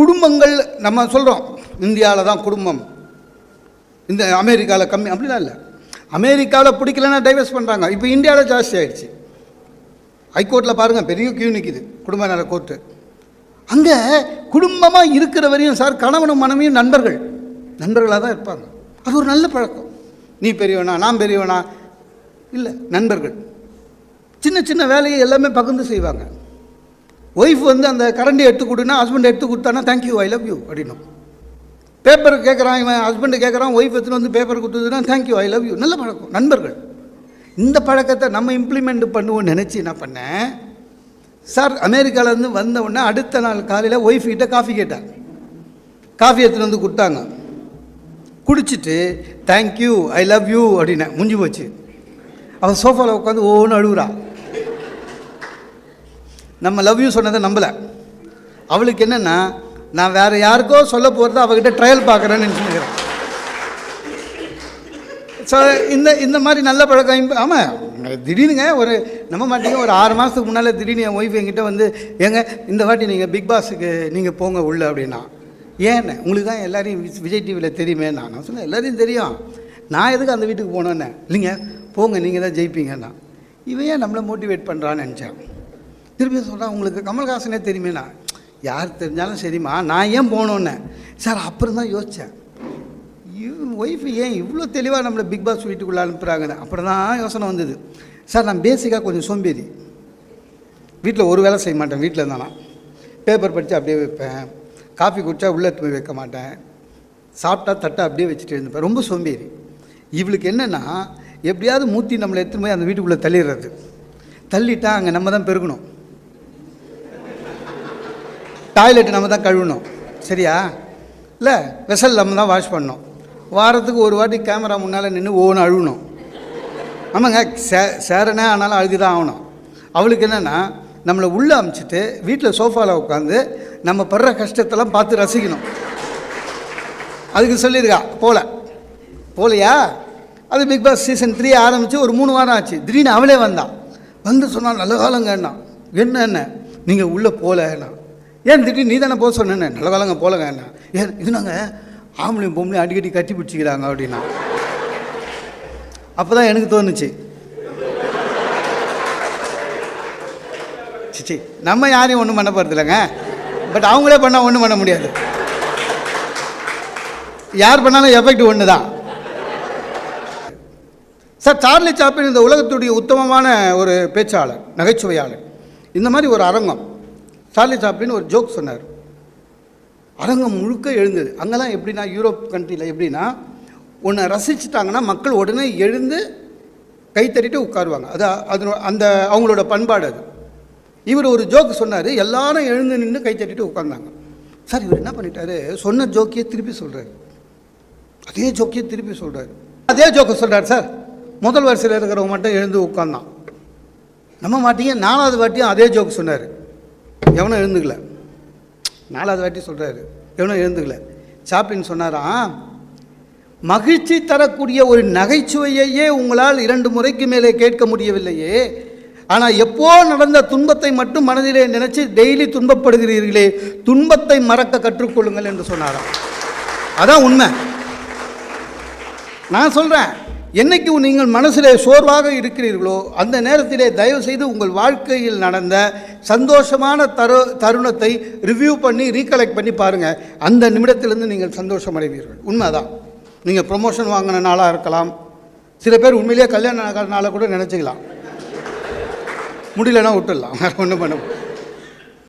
குடும்பங்கள் நம்ம சொல்கிறோம் இந்தியாவில் தான் குடும்பம். இந்த அமெரிக்காவில் கம்மி அப்படிலாம் இல்லை. அமெரிக்காவில் பிடிக்கலன்னா டைவர்ஸ் பண்ணுறாங்க இப்போ இந்தியாவில் ஜாஸ்தி ஆகிடுச்சு ஹைகோர்ட்டில் பாருங்கள் பெரிய கியூ நிற்கிது குடும்ப நல கோர்ட்டு அங்கே குடும்பமாக இருக்கிற வரையும் சார் கணவனும் மனைவியும் நண்பர்கள். நண்பர்களாக தான் இருப்பாங்க. அது ஒரு நல்ல பழக்கம். நீ பெரியவனா நான் பெரியவனா? இல்லை நண்பர்கள். சின்ன சின்ன வேலையை எல்லாமே பகிர்ந்து செய்வாங்க. ஒய்ஃப் வந்து அந்த கரண்டி எடுத்து கொடுன்னா ஹஸ்பண்ட் எடுத்து கொடுத்தானா thank you I love you அப்படின்னும். பேப்பர் கேட்குறான் இவன் ஹஸ்பண்டு கேட்குறான் ஒய்ஃப் எடுத்துன்னு வந்து paper கொடுத்ததுன்னா thank you I love you நல்ல பழக்கம். நண்பர்கள் இந்த பழக்கத்தை நம்ம இம்ப்ளிமெண்ட் பண்ணுவோம்னு நினச்சி என்ன பண்ணேன் சார் அமெரிக்காவிலேருந்து வந்த உடனே அடுத்த நாள் காலையில் ஒய்ஃப்கிட்ட காஃபி கேட்டேன் காஃபி எடுத்துன்னு வந்து கொடுத்தாங்க. குடிச்சிட்டு தேங்க்யூ ஐ லவ் யூ அப்படின்னேன். முடிஞ்சு போச்சு. அவன் சோஃபாவில் உட்காந்து ஒவ்வொன்று அழுகுறா. நம்ம லவ் யூ சொன்னதை நம்பலை. அவளுக்கு என்னென்னா நான் வேறு யாருக்கோ சொல்ல போகிறத அவகிட்ட ட்ரையல் பார்க்குறேன்னு நினச்சிக்கிறேன். ஸோ இந்த இந்த மாதிரி நல்ல பழக்கம் ஆமாம் திடீர்னுங்க ஒரு நம்ப மாட்டீங்க ஒரு ஆறு மாதத்துக்கு முன்னால் திடீர்னு என் ஒய்ஃப் என்கிட்ட வந்து ஏங்க இந்த வாட்டி நீங்கள் பிக் பாஸுக்கு நீங்கள் போங்க உள்ள அப்படின்னா ஏன்னு உங்களுக்கு தான் எல்லோரையும் விஜய் டிவியில் தெரியுமே? நான் நான் சொன்னேன் எல்லாரையும் தெரியும். நான் எதுக்கு அந்த வீட்டுக்கு போனோன்னே? இல்லைங்க போங்க நீங்கள் தான் ஜெயிப்பீங்கன்னா இவன் ஏன் நம்மளை மோட்டிவேட் பண்ணுறான்னு நினச்சேன். திருப்பி சொல்கிறேன் உங்களுக்கு கமல்ஹாசனே தெரியுமேண்ணா யார் தெரிஞ்சாலும் சரிம்மா நான் ஏன் போனோன்னே சார் அப்புறம் தான் யோசித்தேன் ஒய்ஃப் ஏன் இவ்வளோ தெளிவாக நம்மளை பிக் பாஸ் வீட்டுக்குள்ளே அனுப்புகிறாங்கன்னு அப்புறம் தான் யோசனை வந்தது. சார் நான் பேசிக்காக கொஞ்சம் சோம்பேறி. வீட்டில் ஒரு வேலை செய்ய மாட்டேன் வீட்டில் இருந்தானா? பேப்பர் படித்து அப்படியே வைப்பேன். காஃபி குடித்தா உள்ளே எடுத்து போய் வைக்க மாட்டேன். சாப்பிட்டா தட்டை அப்படியே வச்சுட்டு இருந்துப்பேன் ரொம்ப சோம்பேறி. இவளுக்கு என்னென்னா எப்படியாவது மூத்தி நம்மளை எடுத்துன்னு போய் அந்த வீட்டுக்குள்ளே தள்ளிடுறது. தள்ளிட்டா அங்கே நம்ம தான் பெருகணும். டாய்லெட் நம்ம தான் கழுவணும். சரியா? இல்லை வெசல் நம்ம தான் வாஷ் பண்ணணும். வாரத்துக்கு ஒரு வாட்டி கேமரா முன்னால் நின்று ஒவ்வொன்று அழுகணும் ஆமாங்க சே சேரனே ஆனாலும் அழுதி தான் ஆகணும். அவளுக்கு என்னென்னா நம்மளை உள்ளே அமுச்சிட்டு வீட்டில் சோஃபாவில் உட்காந்து நம்ம படுற கஷ்டத்தெல்லாம் பார்த்து ரசிக்கணும். அதுக்கு சொல்லியிருக்கா போல. போலையா? அது பிக் பாஸ் சீசன் த்ரீ ஆரம்பித்து ஒரு மூணு வாரம் ஆச்சு. திடீர்னு அவளே வந்தான் வந்து சொன்னால் நல்ல காலங்கண்ணா என்ன என்ன? நீங்கள் உள்ளே போகலண்ணா ஏன் திடீர்னு நீ தானே போக சொன்னேன்னு? நல்ல காலங்க போலங்க. என்ன ஏன் இது நாங்கள் ஆம்பளையும் பொம்பளையும் அடிக்கடி கட்டி பிடிச்சிக்கிறாங்க அப்படின்னா. அப்போ தான் எனக்கு தோணுச்சு. சிச்சி நம்ம யாரையும் ஒன்றும் பண்ண போகிறது இல்லைங்க. பட் அவங்களே பண்ணால் ஒன்றும் பண்ண முடியாது. யார் பண்ணாலும் எஃபெக்ட் ஒன்று தான் சார் சார்லி சாப்பின் இந்த உலகத்துடைய உத்தமமான ஒரு பேச்சாளர் நகைச்சுவையாளர். இந்த மாதிரி ஒரு அரங்கம். சார்லி சாப்ளின் ஒரு ஜோக் சொன்னார். அரங்கம் முழுக்க எழுந்தது. அங்கெல்லாம் எப்படின்னா யூரோப் கண்ட்ரியில் எப்படின்னா உன்னை ரசிச்சிட்டாங்கன்னா மக்கள் உடனே எழுந்து கை தட்டிட்டு உட்காருவாங்க. அது அது அந்த அவங்களோட பண்பாடு அது. இவர் ஒரு ஜோக் சொன்னார். எல்லாரும் எழுந்து நின்று கை தட்டிட்டு உட்கார்ந்தாங்க. சார் இவர் என்ன பண்ணிட்டாரு? சொன்ன ஜோக்கியை திருப்பி சொல்கிறாரு அதே ஜோக்கியை திருப்பி சொல்கிறாரு அதே ஜோக்கை சொல்கிறார் சார். முதல் வரிசையில் இருக்கிறவங்க மட்டும் எழுந்து உட்கார்ந்தான். நம்ம மாட்டியும் நாலாவது வாட்டியும் அதே ஜோக் சொன்னார். எவனும் எழுந்துக்கல. நாலாவது வாட்டி சொல்கிறாரு எவனும் எழுந்துக்கல. சாப்பின்னு சொன்னாராம் மகிழ்ச்சி தரக்கூடிய ஒரு நகைச்சுவையையே உங்களால் இரண்டு முறைக்கு மேலே கேட்க முடியவில்லையே. ஆனால் எப்போ நடந்த துன்பத்தை மட்டும் மனதிலே நினைச்சு டெய்லி துன்பப்படுகிறீர்களே துன்பத்தை மறக்க கற்றுக்கொள்ளுங்கள் என்று சொன்னாராம். அதான் உண்மை. நான் சொல்கிறேன் என்னைக்கு நீங்கள் மனசிலே சோர்வாக இருக்கிறீர்களோ அந்த நேரத்திலே தயவு செய்து உங்கள் வாழ்க்கையில் நடந்த சந்தோஷமான தரு தருணத்தை ரிவ்யூ பண்ணி ரீகலெக்ட் பண்ணி பாருங்கள் அந்த நிமிடத்திலேருந்து நீங்கள் சந்தோஷம் அடைவீர்கள். உண்மைதான். நீங்கள் ப்ரொமோஷன் வாங்கின நாளாக இருக்கலாம். சில பேர் உண்மையிலேயே கல்யாண நாளாக கூட நினச்சிக்கலாம். முடியலன்னா விட்டுடலாம். வேறு ஒன்றும் பண்ண